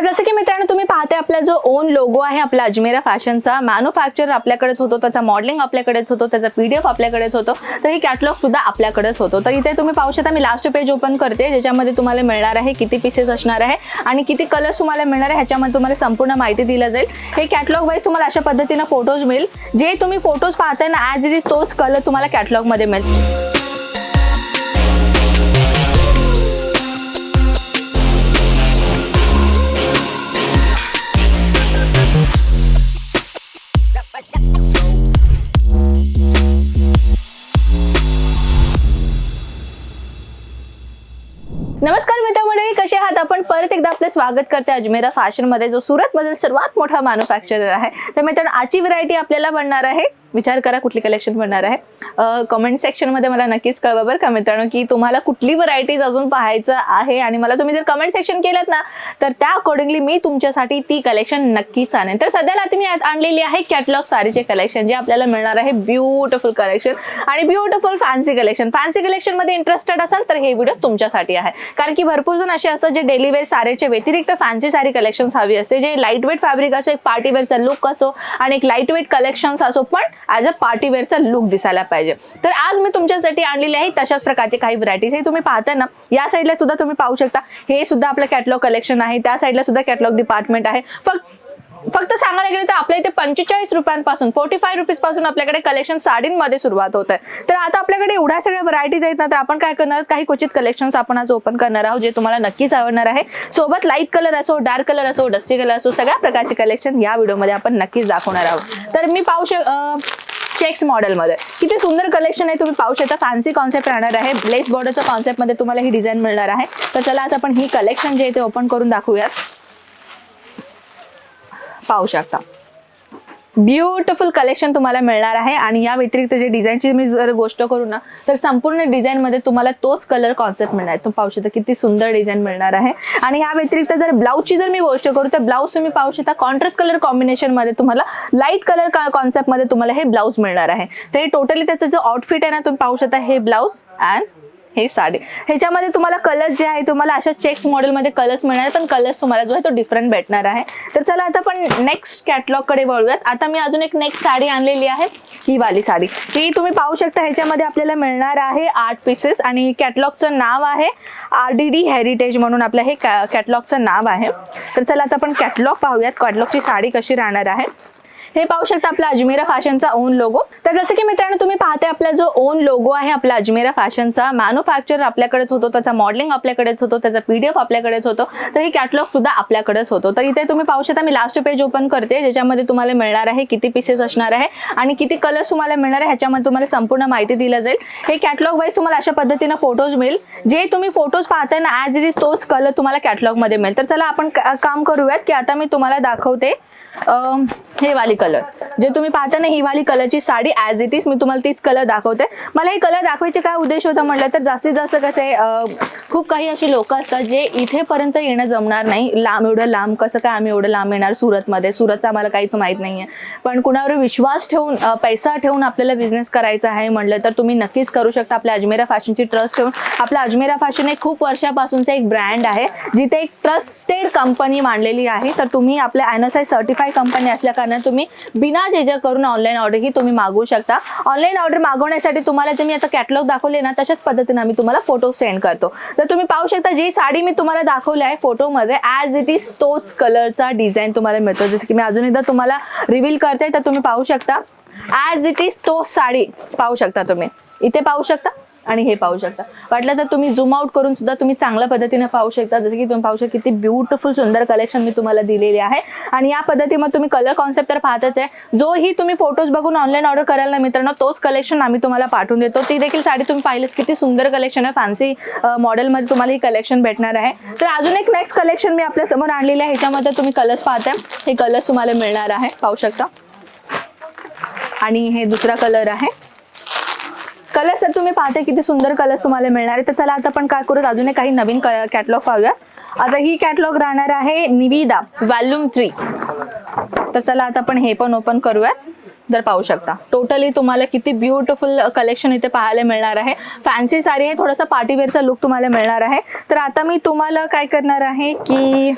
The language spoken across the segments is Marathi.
तर जसं की मित्रांनो तुम्ही पाहते आपला जो ओन लोगो आहे आपला अजमेरा फॅशनचा मॅन्युफॅक्चर आपल्याकडेच होतो त्याचा मॉडेलिंग आपल्याकडेच होतो त्याचा पीडीएफ आपल्याकडेच होतो तर हे कॅटलॉग सुद्धा आपल्याकडेच होतो. तर इथे तुम्ही पाहू शकता मी लास्ट पेज ओपन करते ज्याच्यामध्ये तुम्हाला मिळणार आहे किती पीसेस असणार आहे आणि किती कलर्स तुम्हाला मिळणार आहे ह्याच्यामध्ये तुम्हाला संपूर्ण माहिती दिलं जाईल. हे कॅटलॉग वाईज तुम्हाला अशा पद्धतीनं फोटोज मिळेल. जे तुम्ही फोटोज पाहताय ना ॲज इट इज तोच कलर तुम्हाला कॅटलॉगमध्ये मिळेल. नमस्कार मित्र मित्रमंडळी कसे आहात? आपण परत एकदा आपलं स्वागत करते अजमेरा फॅशनमध्ये जो सुरत मधील सर्वात मोठा मॅन्युफॅक्चरर आहे. तर मित्रांनो आजची व्हरायटी आपल्याला बनणार आहे. विचार करा कुठली कलेक्शन बनणार आहे. कमेंट सेक्शनमध्ये मला नक्कीच कळवा बरं का मित्रांनो की तुम्हाला कुठली व्हरायटीज अजून पाहायचं आहे आणि मला तुम्ही जर कमेंट सेक्शन केलं ना तर त्या अकॉर्डिंगली मी तुमच्यासाठी ती कलेक्शन नक्कीच आणेन. तर सध्याला आता मी आणलेली आहे कॅटलॉग साडीचे कलेक्शन जे आपल्याला मिळणार आहे ब्युटिफुल कलेक्शन आणि ब्युटिफुल फॅन्सी कलेक्शन फॅन्सी कलेक्शनमध्ये इंटरेस्टेड असाल तर हे व्हिडिओ तुमच्यासाठी आहे. कारण की भरपूर जण असे असतात जे डेली वेअर साडीचे व्यतिरिक्त फॅन्सी साडी कलेक्शन हवी असते. जे लाइट वेट फॅब्रिक असो एक पार्टी वेअरचा लुक असो आणि एक लाइट वेट कलेक्शन असो पण ॲज अ पार्टी वेअरचा लुक दिसायला पाहिजे. तर आज मी तुमच्यासाठी आणलेले आहे तशाच प्रकारचे काही व्हरायटीज हे तुम्ही पाहता ना या साईडला सुद्धा तुम्ही पाहू शकता. हे सुद्धा आपलं कॅटलॉग कलेक्शन आहे. त्या साईडला सुद्धा कॅटलॉग डिपार्टमेंट आहे. फक्त फक्त सांगायला गेलं तर आपल्या इथे पंचेचाळीस रुपयांपासून फोर्टी फाय रुपीजपासून आपल्याकडे कलेक्शन साडींमध्ये सुरुवात होत आहे तर आता आपल्याकडे एवढ्या सगळ्या व्हरायटीज आहेत ना तर आपण काय करणार? काही क्वचित कलेक्शन्स आपण आज ओपन करणार आहोत जे तुम्हाला नक्कीच आवडणार आहे. सोबत लाइट कलर असो डार्क कलर असो डस्टी कलर असो सगळ्या प्रकारचे कलेक्शन या व्हिडिओमध्ये आपण नक्कीच दाखवणार आहोत. तर मी पाहू शक चेक्स मॉडेलमध्ये किती सुंदर कलेक्शन आहे तुम्ही पाहू शकता. फॅन्सी कॉन्सेप्ट राहणार आहे. लेस बॉर्डरच्या कॉन्सेप्टमध्ये तुम्हाला ही डिझाईन मिळणार आहे. तर चला आता आपण ही कलेक्शन जे आहे ते ओपन करून दाखवूयात. पाहू शकता. ब्युटिफुल कलेक्शन तुम्हाला मिळणार आहे आणि या व्यतिरिक्त जे डिझाईनची मी जर गोष्ट करू ना तर संपूर्ण डिझाईनमध्ये तुम्हाला तोच कलर कॉन्सेप्ट मिळणार आहे. तुम्ही पाहू शकता किती सुंदर डिझाईन मिळणार आहे. आणि या व्यतिरिक्त जर ब्लाऊजची जर मी गोष्ट करू तर ब्लाऊज तुम्ही पाहू शकता कॉन्ट्रास्ट कलर कॉम्बिनेशनमध्ये तुम्हाला लाइट कलर कॉन्सेप्टमध्ये तुम्हाला हे ब्लाऊज मिळणार आहे. तर हे टोटली त्याचं जे आउटफिट आहे ना तुम्ही पाहू शकता हे ब्लाऊज अँड हे साडी. ह्याच्यामध्ये तुम्हाला कलर्स जे आहे तुम्हाला अशा चेक्स मॉडेलमध्ये कलर्स मिळणार आहेत पण कलर्स तुम्हाला जो आहे तो डिफरंट भेटणार आहे. तर चला आता आपण नेक्स्ट कॅटलॉगकडे वळूयात. आता मी अजून एक नेक्स्ट साडी आणलेली आहे ही वाली साडी. ही तुम्ही पाहू शकता ह्याच्यामध्ये आपल्याला मिळणार आहे आठ पीसेस आणि कॅटलॉगचं नाव आहे आर डी डी हेरिटेज म्हणून आपलं हे कॅटलॉगचं नाव आहे. तर चला आता आपण कॅटलॉग पाहूयात कॅटलॉगची साडी कशी राहणार आहे. हे पाहू शकता आपला अजमेरा फॅशनचा ओन लोगो तर जसं की मित्रांनो तुम्ही पाहते आपला जो ओन लोगो आहे आपला अजमेरा फॅशनचा मॅन्युफॅक्चर आपल्याकडेच होतो त्याचा मॉडेलिंग आपल्याकडेच होतो त्याचा पीडीएफ आपल्याकडेच होतो तर हे कॅटलॉग सुद्धा आपल्याकडेच होतो. तर इथे तुम्ही पाहू शकता मी लास्ट पेज ओपन करते ज्याच्यामध्ये तुम्हाला मिळणार आहे किती पीसेस असणार आहे आणि किती कलर्स तुम्हाला मिळणार आहे ह्याच्यामध्ये तुम्हाला संपूर्ण माहिती दिलं जाईल. हे कॅटलॉग वाईज तुम्हाला अशा पद्धतीनं फोटोज मिळेल. जे तुम्ही फोटोज पाहताय ना ॲज इट इज तोच कलर तुम्हाला कॅटलॉगमध्ये मिळेल. तर चला आपण काम करूयात की आता मी तुम्हाला दाखवते. हे वाली कलर जे तुम्ही पाहता ना ही वाली कलरची साडी ॲज इट इज मी तुम्हाला तीच कलर दाखवते. मला हे कलर दाखवायचे काय उद्देश होता म्हटलं तर जास्तीत जास्त कसं आहे खूप काही अशी लोक असतात जे इथेपर्यंत येणं जमणार नाही. लांब एवढं लांब कसं काय आम्ही एवढं लांब येणार सुरतमध्ये? सुरतचं आम्हाला काहीच माहीत नाही आहे पण कुणावर विश्वास ठेवून पैसा ठेवून आपल्याला बिझनेस करायचा आहे म्हटलं तर तुम्ही नक्कीच करू शकता. आपल्या अजमेरा फॅशनची ट्रस्ट ठेवून. आपला अजमेरा फॅशन एक खूप वर्षापासूनचा एक ब्रँड आहे जिथे एक ट्रस्टेड कंपनी मांडलेली आहे. तर तुम्ही आपल्या N S I certify company असल्या कारणाने तुम्ही बिना जेजा करून ऑनलाईन ऑर्डर ही तुम्ही मागवू शकता. ऑनलाईन ऑर्डर मागवण्यासाठी तुम्हाला जे मी आता कॅटलॉग दाखवले ना तशाच पद्धतीने आम्ही तुम्हाला फोटो सेंड करतो. तर तुम्ही पाहू शकता जी साडी मी तुम्हाला दाखवली आहे फोटोमध्ये ॲज इट इज तोच कलरचा डिझाईन तुम्हाला मिळतो. जसं की मी अजून एकदा तुम्हाला रिव्हील करते तर तुम्ही पाहू शकता. ॲज इट इज तो साडी पाहू शकता तुम्ही. इथे पाहू शकता. आणि हे पाहू शकता. वाटलं तर तुम्ही झूम आउट करून सुद्धा तुम्ही चांगल्या पद्धतीने पाहू शकता. जसं की तुम्ही पाहू शकता किती ब्युटिफुल सुंदर कलेक्शन मी तुम्हाला दिलेली आहे. आणि या पद्धतीमध्ये तुम्ही कलर कॉन्सेप्ट तर पाहतच आहे. जोही तुम्ही फोटोज बघून ऑनलाईन ऑर्डर कराल ना मित्रांनो तोच कलेक्शन आम्ही तुम्हाला पाठवून देतो. ती देखील साडी तुम्ही पाहिलेच. किती सुंदर कलेक्शन आहे. फॅन्सी मॉडेलमध्ये तुम्हाला ही कलेक्शन भेटणार आहे. तर अजून एक नेक्स्ट कलेक्शन मी आपल्यासमोर आणलेली आहे. ह्याच्यामध्ये तुम्ही कलर्स पाहताय. हे कलर्स तुम्हाला मिळणार आहे. पाहू शकता. आणि हे दुसरा कलर आहे. कलर्स तर तुम्ही पाहते किती सुंदर कलर्स तुम्हाला मिळणार आहे तर चला आता आपण काय करू अजून काही नवीन कॅटलॉग पाहूया. आता ही कॅटलॉग राहणार आहे निविदा व्हॅल्यूम थ्री तर चला आता आपण हे पण ओपन करूयात जर पाहू शकता. टोटली तुम्हाला किती ब्युटिफुल कलेक्शन इथे पाहायला मिळणार आहे. फॅन्सी साडी आहे थोडासा पार्टीवेअरचा लुक तुम्हाला मिळणार आहे. तर आता मी तुम्हाला काय करणार आहे की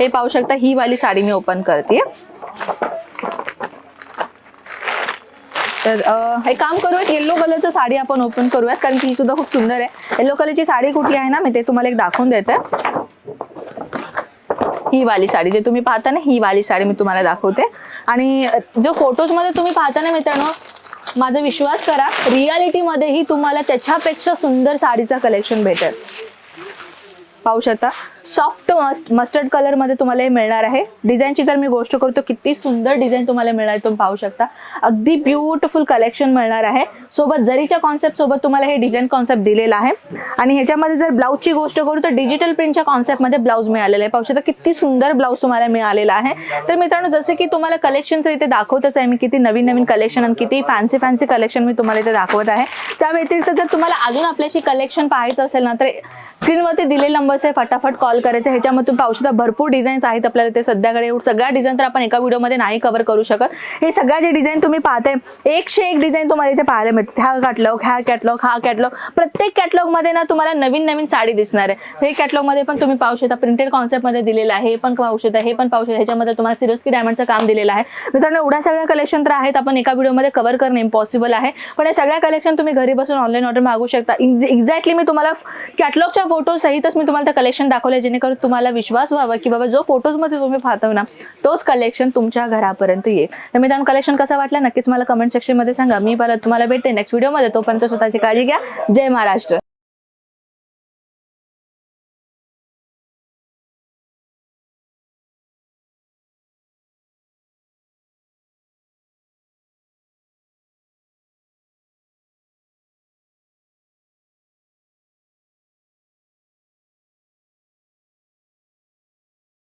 हे पाहू शकता ही वाली साडी मी ओपन करते तर एक काम करूयात येल्लो कलरचं साडी आपण ओपन करूयात कारण की ही सुद्धा खूप सुंदर आहे. येल्लो कलरची साडी कुठली आहे ना मी ते तुम्हाला एक दाखवून देते. ही वाली साडी जे तुम्ही पाहता ना ही वाली साडी मी तुम्हाला दाखवते. आणि जो फोटोजमध्ये तुम्ही पाहता ना मित्रांनो माझा विश्वास करा रियालिटीमध्येही तुम्हाला त्याच्यापेक्षा सुंदर साडीचं कलेक्शन भेटेल. पाहू शकता. सॉफ्ट मस्ट मस्टर्ड कलरमध्ये तुम्हाला हे मिळणार आहे. डिझाईनची जर मी गोष्ट करतो किती सुंदर डिझाईन तुम्हाला मिळणार तुम्ही पाहू शकता. अगदी ब्युटिफुल कलेक्शन मिळणार आहे. सोबत जरीच्या कॉन्सेप्ट सोबत तुम्हाला हे डिझाईन कॉन्सेप्ट दिलेला आहे. आणि ह्याच्यामध्ये जर ब्लाऊजची गोष्ट करू तर डिजिटल प्रिंटच्या कॉन्सेप्टमध्ये ब्लाऊज मिळालेला आहे. पाहू शकता किती सुंदर ब्लाऊज तुम्हाला मिळालेला आहे. तर मित्रांनो जसे की तुम्हाला कलेक्शन इथे दाखवतच आहे मी किती नवीन नवीन कलेक्शन आणि किती फॅन्सी फॅन्सी कलेक्शन मी तुम्हाला इथे दाखवत आहे. त्या व्यतिरिक्त जर तुम्हाला अजून आपल्याशी कलेक्शन पाहायचं असेल ना तर स्क्रीनवरती दिलेले नंबर आहे फटाफट कॉल करायचे. ह्याच्यामधून पाहू शकता भरपूर डिझाईन्स आहेत आपल्याला ते सध्याकडे. सगळ्या डिझाईन तर आपण एका व्हिडिओमध्ये नाही कव्हर करू शकत. हे सगळ्या जे डिझाईन तुम्ही पाहते एकशे एक डिझाईन तुम्हाला इथे पाहायला मिळते ह्या कॅटलॉग ह्या कॅटलॉग हा कॅटलॉग प्रत्येक कॅटलॉगमध्ये ना तुम्हाला नवीन नवीन साडी दिसणार आहे. हे कॅटलॉगमध्ये पण तुम्ही पाहू शकता प्रिंटेड कॉन्सेप्टमध्ये दिलेलं आहे. हे पण पाहू शकता हे पण पाहू शकता. ह्याच्यामध्ये तुम्हाला सिरोस्की डायमंडचं काम दिलेलं आहे. मित्रांनो एवढ्या सगळ्या कलेक्शन तर आहेत. आपण एका व्हिडिओमध्ये कव्हर करणं इम्पॉसिबल आहे. पण हे सगळ्या कलेक्शन तुम्ही घरी बसून ऑनलाईन ऑर्डर मागू शकता. एक्झॅक्टली मी तुम्हाला कॅटलॉगच्या फोटो सहितच मी तुम्हाला त्या कलेक्शन दाखवले जेणेकरून तुम्हाला विश्वास व्हावा की बाबा जो फोटोजमध्ये तुम्ही पाहतो ना तोच कलेक्शन तुमच्या घरापर्यंत येईल. तर मित्रांनो कलेक्शन कसं वाटलं नक्कीच मला कमेंट सेक्शनमध्ये सांगा. मी परत तुम्हाला भेटते नेक्स्ट व्हिडिओमध्ये तोपर्यंत स्वतःची काळजी घ्या. जय महाराष्ट्र.